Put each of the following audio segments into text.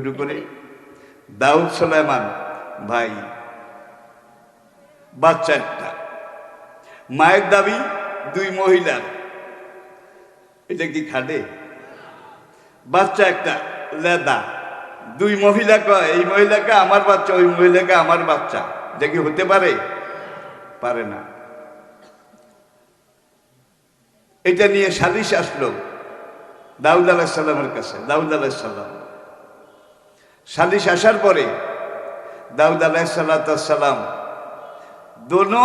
শুরু করে। দাউদ সুলাইমান, ভাই, বাচ্চা একটা। মায়ের দাবি, দুই মহিলার। এটা কি খাটে? বাচ্চা একটা, লেদা। দুই মহিলা কয়, এই মহিলাকে আমার বাচ্চা, ওই মহিলাকে আমার বাচ্চা। এটা কি হতে পারে? পারে না। এটা নিয়ে সালিশ আসলো দাউদ আলাহিসাল্লামের কাছে, দাউদ আলাহিসাল্লাম সালিশ আসার পরে দাউদ আলাহিসাল্লাম দোনো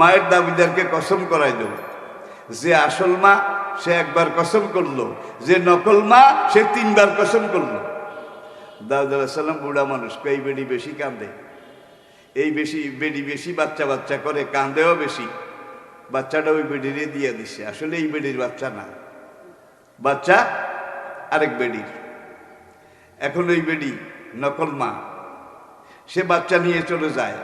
মায়ের দাবিদারকে কসম করাই দেব যে আসল মা, সে একবার কসম করল। যে নকল মা, সে তিনবার কসম করল। দাউদ আলাহিসাল্লাম বুড়া মানুষ এই বেডি বেশি কান্দে এই বেশি, বেডি বেশি, বাচ্চা বাচ্চা করে কান্দেও বেশি। বাচ্চাটা ওই বেডিরে দিয়ে দিছে। আসলে এই বেডির বাচ্চা না। বাচ্চা আরেক বেডির। এখন ওই বেডি, নকল মা। সে বাচ্চা নিয়ে চলে যায়।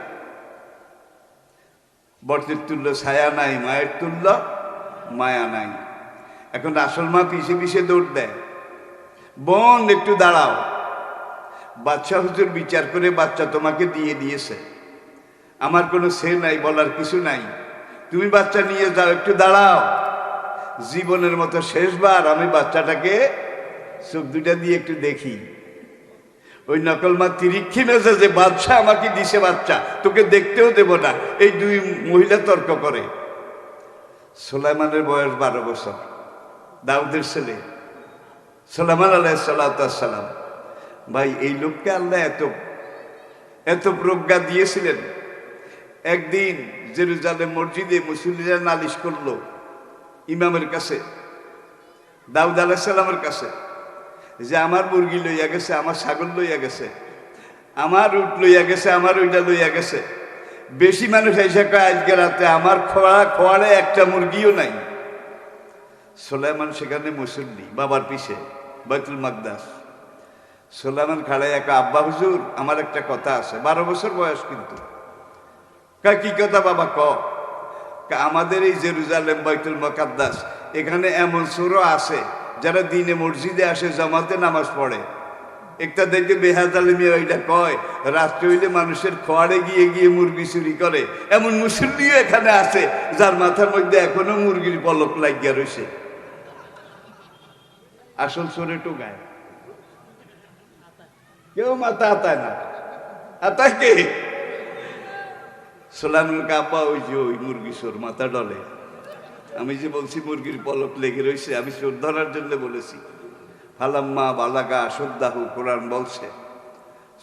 বর্তের তুল্য ছায়া নাই, মায়ের তুল্য মায়া নাই। এখন আসল মা পিছে পিছে দৌড় দেয়। বোন, একটু দাঁড়াও। বাচ্চা হুজুর বিচার করে বাচ্চা তোমাকে দিয়ে দিয়েছে। আমার কোনো সে নাই, বলার কিছু নাই। তুমি বাচ্চা নিয়ে যাও, একটু দাঁড়াও। জীবনের মতো শেষবার আমি বাচ্চাটাকে চোখ দুটা দিয়ে একটু দেখি। ওই নকল মা তিরিক্ষি যে বাচ্চা আমাকে দিছে বাচ্চা, তোকে দেখতেও দেব না। এই দুই মহিলা তর্ক করে। সোলাইমানের বয়স বারো বছর। দাউদের ছেলে। সোলাইমান আলাহ সাল্লাম ভাই, এই লোককে আল্লাহ এত এত প্রজ্ঞা দিয়েছিলেন। একদিন জেরুজালেম মসজিদে মুসলিরা নালিশ করল ইমামের কাছে, দাউদ আলাহ সাল্লামের কাছে। যে আমার মুরগি লইয়া গেছে, আমার ছাগল লইয়া গেছে, আমার উট লইয়া গেছে, আমার ওইটা লইয়া গেছে। বেশি মানুষ এসে কয়, আজকে রাতে আমার খোয়া খোয়ারে একটা মুরগিও নাই। সোলাইমান সেখানে মুসল্লি, বাবার পিছে, বাইতুল মাকদাস। সোলাইমান খাড়ায় এক আব্বা হুজুর, আমার একটা কথা আছে, বারো বছর বয়স কিন্তু। কা কি কথা বাবা, ক? আমাদের এই জেরুজালেম, বাইতুল মকাদ্দাস এখানে এমন সুরও আছে যারা দিনে মসজিদে আসে, জামাতে নামাজ পড়ে। একটা দেখে বেহাজ আলমিয়া ওইটা কয়, রাত্রে হইলে মানুষের খোয়াড়ে গিয়ে গিয়ে মুরগি চুরি করে। এমন মুসল্লিও এখানে আছে, যার মাথার মধ্যে এখনও মুরগির পলক লাগিয়া রয়েছে আসল সরে টোকায়। কেউ মাথা আতায় না। আতায় কে? সোলানুল কাপা ওই যে ওই মুরগি সোর মাথা ডলে। আমি যে বলছি, মুরগির পলক লেগে রয়েছে আমি চোর ধরার জন্য বলেছি। ফালাম্মা বালাগা সদ্দাহু কোরআন বলছে,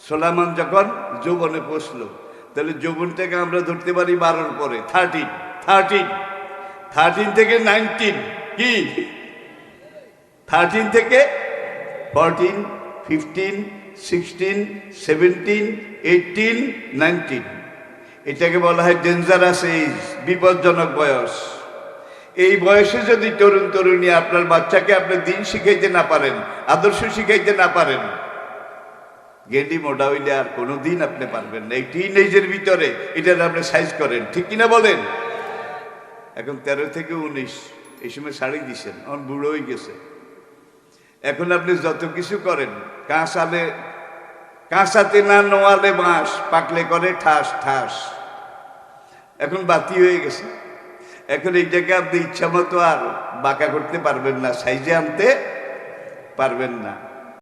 সোলামান যখন যৌবনে পৌঁছলো, তাহলে যৌবনটাকে আমরা ধরতে পারি বারোর পরে থার্টিন থার্টিন থার্টিন থেকে নাইনটিন কি? থার্টিন থেকে fourteen fifteen sixteen seventeen eighteen nineteen এটাকে বলা হয় ডেঞ্জারাস এজ বিপজ্জনক বয়স। এই বয়সে যদি তরুণ তরুণী আপনার বাচ্চাকে আপনি দিন শিখাইতে না পারেন, আদর্শ শিখাইতে না পারেন, গেন্ডি মোটা হইলে আর কোনো দিন আপনি পারবেন না। এই টিন এজের ভিতরে এটার আপনি সাইজ করেন, ঠিক কিনা বলেন? এখন তেরো থেকে উনিশ, এই সময় শাড়ি দিছেন, এখন বুড়ো হয়ে গেছে। এখন আপনি যত কিছু করেন, কাঁচালে, কাঁচাতে না নোয়ালে বাঁশ, পাকলে করে ঠাস ঠাস। এখন বাতি হয়ে গেছে। এখন এইটাকে আপনি ইচ্ছা মতো আর বাঁকা করতে পারবেন না সাইজে আনতে পারবেন না।